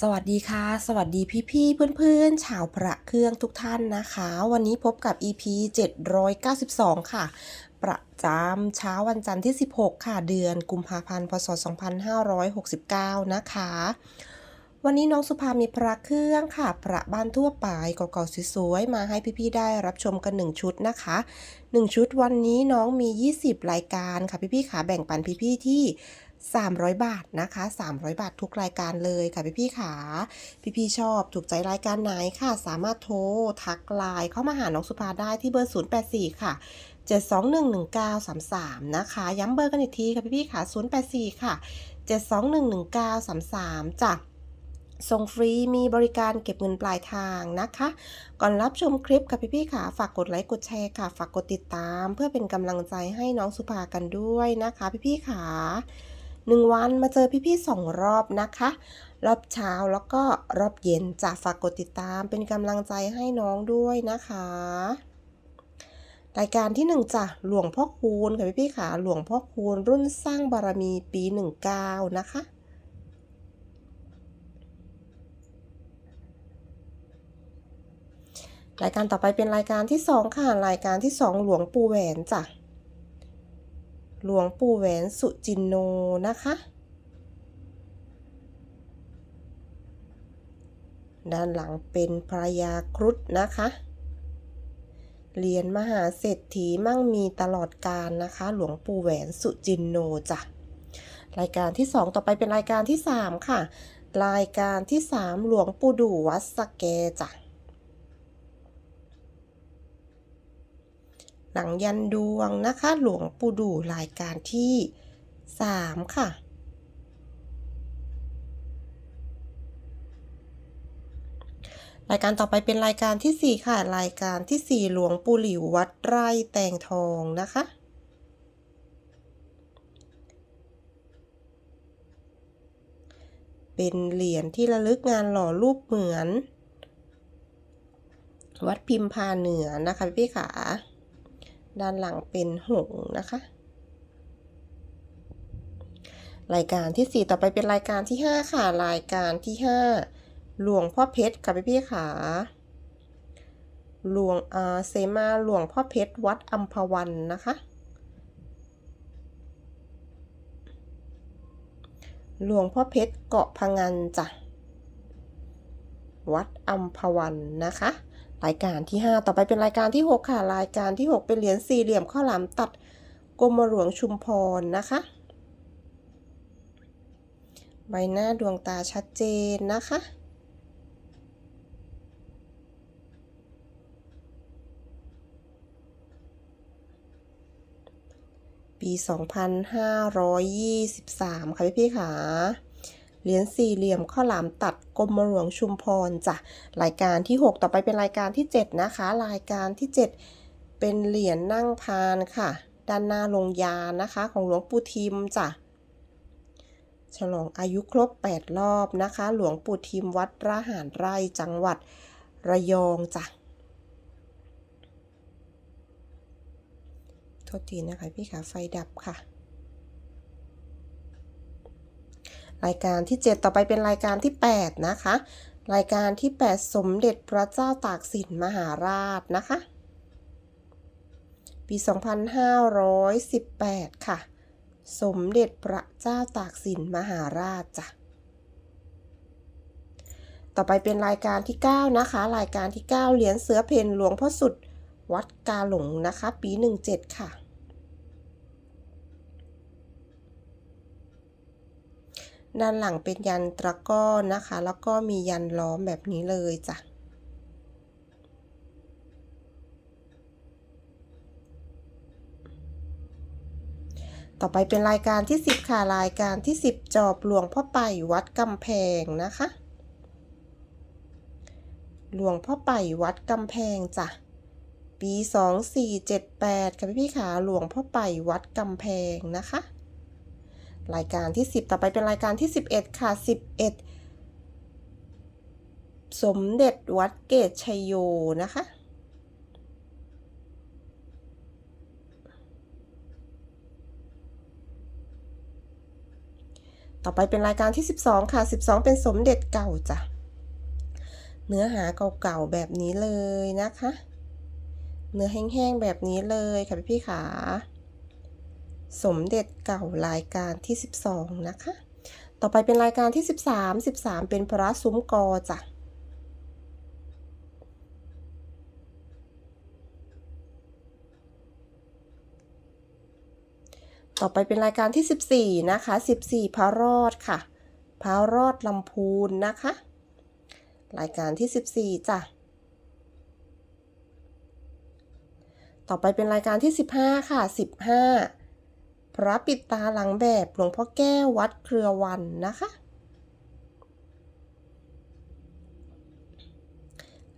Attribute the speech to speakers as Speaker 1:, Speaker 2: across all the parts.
Speaker 1: สวัสดีค่ะ สวัสดีพี่ๆเพื่อนๆ ชาวพระเครื่องทุกท่านนะคะ วันนี้พบกับ EP 792 ค่ะ ประจำเช้าวันจันทร์ที่ 16 ค่ะ เดือนกุมภาพันธ์ พศ 2569 นะคะ วันนี้น้องสุภามีพระเครื่องค่ะ พระบ้านทั่วไปเก่าๆสวยๆ มาให้พี่ๆ ได้รับชมกัน 1 ชุดนะคะ 1 ชุดวันนี้น้องมี 20 รายการค่ะพี่ๆขาแบ่งปันพี่ๆ ที่ 300 บาทนะคะ 300 บาททุกรายการเลยค่ะพี่ๆขาพี่ๆชอบถูกใจรายการไหนค่ะ สามารถโทรทักไลน์เข้ามาหาน้องสุภาได้ที่เบอร์ 084 ค่ะ 7211933 นะคะ ย้ำเบอร์กันอีกทีค่ะพี่ๆขา084 ค่ะ 7211933จ้ะส่งฟรีมีบริการเก็บเงินปลายทางนะคะ ก่อนรับชมคลิปกับพี่ๆค่ะ ฝากกดไลค์กดแชร์ค่ะ ฝากกดติดตาม เพื่อเป็นกำลังใจให้น้องสุภากันด้วยนะคะ พี่ๆค่ะ หนึ่งวันมาเจอพี่ๆสองรอบนะคะ รอบเช้าแล้วก็รอบเย็นจะฝากกดติดตามเป็นกำลังใจให้น้องด้วยนะคะ รายการที่หนึ่งจ้ะหลวงพ่อคูณค่ะพี่ๆค่ะหลวงพ่อคูณรุ่นสร้างบารมีปีหนึ่งก้านะคะรายการต่อไปเป็นรายการที่สองค่ะ รายการที่สองหลวงปู่แหวนจ้ะ หลวงปู่แหวนสุจินโนนะคะ ด้านหลังเป็นพระยาครุฑนะคะเหรียญมหาเศรษฐีมั่งมีตลอดกาลนะคะ หลวงปู่แหวนสุจินโนจ้ะรายการที่สองต่อไปเป็นรายการที่สามค่ะ รายการที่สามหลวงปู่ดูวัดสแกจ้ะ หลังยันดวงนะคะ หลวงปู่ดูรายการที่ 3 ค่ะ รายการต่อไปเป็นรายการที่ 4 ค่ะ รายการที่ 4 หลวงปู่หลิววัดไร่แตงทองนะคะเป็นเหรียญที่ระลึกงานหล่อรูปเหมือน วัดพิมพาเหนือนะคะพี่ขา ด้านหลังเป็นหงนะคะ รายการที่ 4 ต่อไปเป็นรายการที่ 5 ค่ะ รายการที่ 5 หลวงพ่อเพชรค่ะพี่พี่ขาหลวงอาเซมาหลวงพ่อเพชรวัดอัมพวันนะคะ หลวงพ่อเพชรเกาะพะงันจ้ะ วัดอัมพวันนะคะ รายการที่ 5 ต่อไปเป็นรายการที่ 6 ค่ะ รายการที่ 6 เป็นเหรียญสี่เหลี่ยมข้าวหลามตัดกรมหลวงชุมพรนะคะ ใบหน้าดวงตาชัดเจนนะคะ ปี 2523 ค่ะพี่พี่ค่ะ เหรียญสี่เหลี่ยมข้าวหลามตัดกรมหลวงชุมพรจ้ะรายการที่ 6 ต่อไปเป็นรายการที่ 7 นะคะ รายการที่ 7 เป็นเหรียญนั่งพานค่ะ ด้านหน้าลงยานะคะ ของหลวงปู่ทิมจ้ะฉลองอายุครบ 8 รอบนะคะ หลวงปู่ทิมวัดระหารไร่จังหวัดระยองจ้ะโทษทีนะคะพี่ขาไฟดับค่ะ รายการที่ 7 ต่อไปเป็นรายการที่ 8 นะคะ รายการที่ 8 สมเด็จพระเจ้าตากสินมหาราชนะคะ ปี 2518 ค่ะ สมเด็จพระเจ้าตากสินมหาราชจ้ะต่อไปเป็นรายการที่ 9 นะคะ รายการที่ 9 เหรียญเสือเพนหลวงพ่อสุด วัดกาหลงนะคะ ปี 17 ค่ะ ด้านหลังเป็นยันตะก้อนนะคะ แล้วก็มียันล้อมแบบนี้เลยจ้ะต่อไปเป็นรายการที่ 10 ค่ะ รายการที่ 10 จอบหลวงพ่อไปวัดกำแพงนะคะ หลวงพ่อไปวัดกำแพงจ้ะ ปี 2478 ค่ะพี่พี่ๆขาหลวงพ่อไปวัดกำแพงนะคะ รายการที่ 10 ต่อไปเป็นรายการที่ 11 ค่ะ 11 สมเด็จวัดเกตชัยโยนะคะ ต่อไปเป็นรายการที่ 12 ค่ะ 12 เป็นสมเด็จเก่าจ้ะ เนื้อหาเก่าๆแบบนี้เลยนะคะ เนื้อแห้งๆแบบนี้เลยค่ะพี่ๆขา สมเด็จเก่ารายการที่ 12 นะคะ ต่อไปเป็นรายการที่ 13 13 เป็นพระซุ้มกอจ้ะต่อไปเป็นรายการที่ 14 นะคะ 14 พระรอดค่ะ พระรอดลำพูนนะคะ รายการที่ 14จ้ะ ต่อไปเป็นรายการที่ 15 ค่ะ 15 พระปิดตาหลังแบบหลวงพ่อแก้ววัดเครือวันนะคะ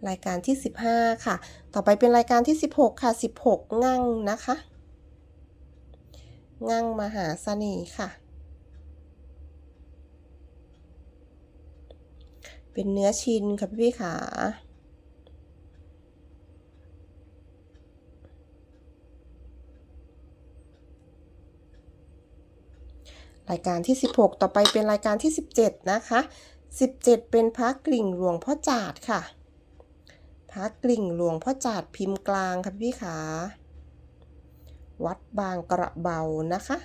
Speaker 1: รายการที่ 15 ค่ะ ต่อไปเป็นรายการที่ 16 ค่ะ 16 งั่งนะคะ งั่งมหาเสน่ห์ค่ะ เป็นเนื้อชินค่ะพี่ขา รายการที่ 16 ต่อไปเป็นรายการที่ 17 นะคะ 17 เป็นพระกลิ่งหลวงพ่อจาดค่ะ พระกลิ่งหลวงพ่อจาดพิมพ์กลางค่ะพี่ขา วัดบางกระเบานะคะ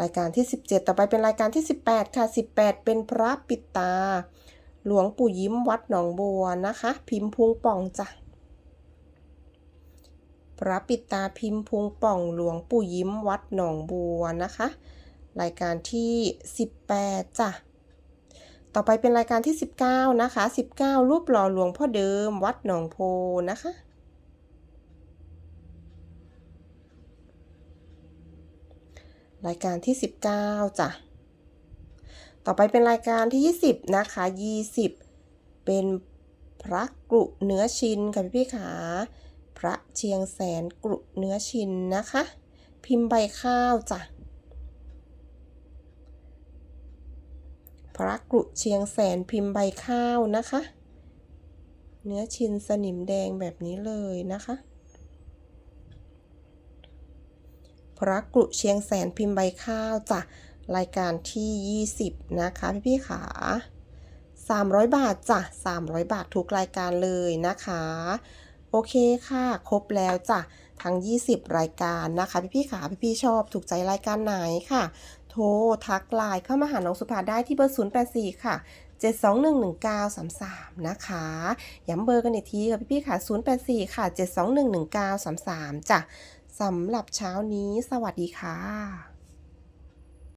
Speaker 1: รายการที่ 17 ต่อไปเป็นรายการที่ 18 ค่ะ 18 เป็นพระปิดตา หลวงปู่ยิ้มวัดหนองบัวนะคะ พิมพ์พุงป่องจ้ะ พระปิตาพิมพ์พุงป่องหลวงปู่ยิ้มวัดหนองบัวนะคะ รายการที่ 18จ้ะต่อไปเป็นรายการที่ 19 นะคะ 19 รูปหล่อหลวงพ่อเดิมวัดหนองโพนะคะ รายการที่ 19จ้ะต่อไปเป็นรายการที่ 20 นะคะ 20 เป็นพระกรุเนื้อชินค่ะพี่ๆขา ระเชียงแสนกรุเนื้อชินนะคะ พิมพ์ใบข้าวจ้ะพระกรุเชียงแสนพิมพ์ใบข้าวนะคะ เนื้อชินสนิมแดงแบบนี้เลยนะคะ พระกรุเชียงแสนพิมพ์ใบข้าวจ้ะรายการที่ 20 นะคะพี่พี่ขา300 บาทจ้ะ300 บาททุกรายการเลยนะคะ โอเคค่ะ ครบแล้วจ้ะ ทั้ง 20 รายการนะคะ พี่พี่ๆขาพี่พี่ๆชอบถูกใจรายการไหนค่ะ โทรทักไลน์เข้ามาหาน้องสุภาได้ที่เบอร์ 084 ค่ะ7211933 นะคะ ย้ำเบอร์กันอีกทีค่ะพี่ๆค่ะ 084 ค่ะ 7211933 จ้ะ สำหรับเช้านี้ สวัสดีค่ะ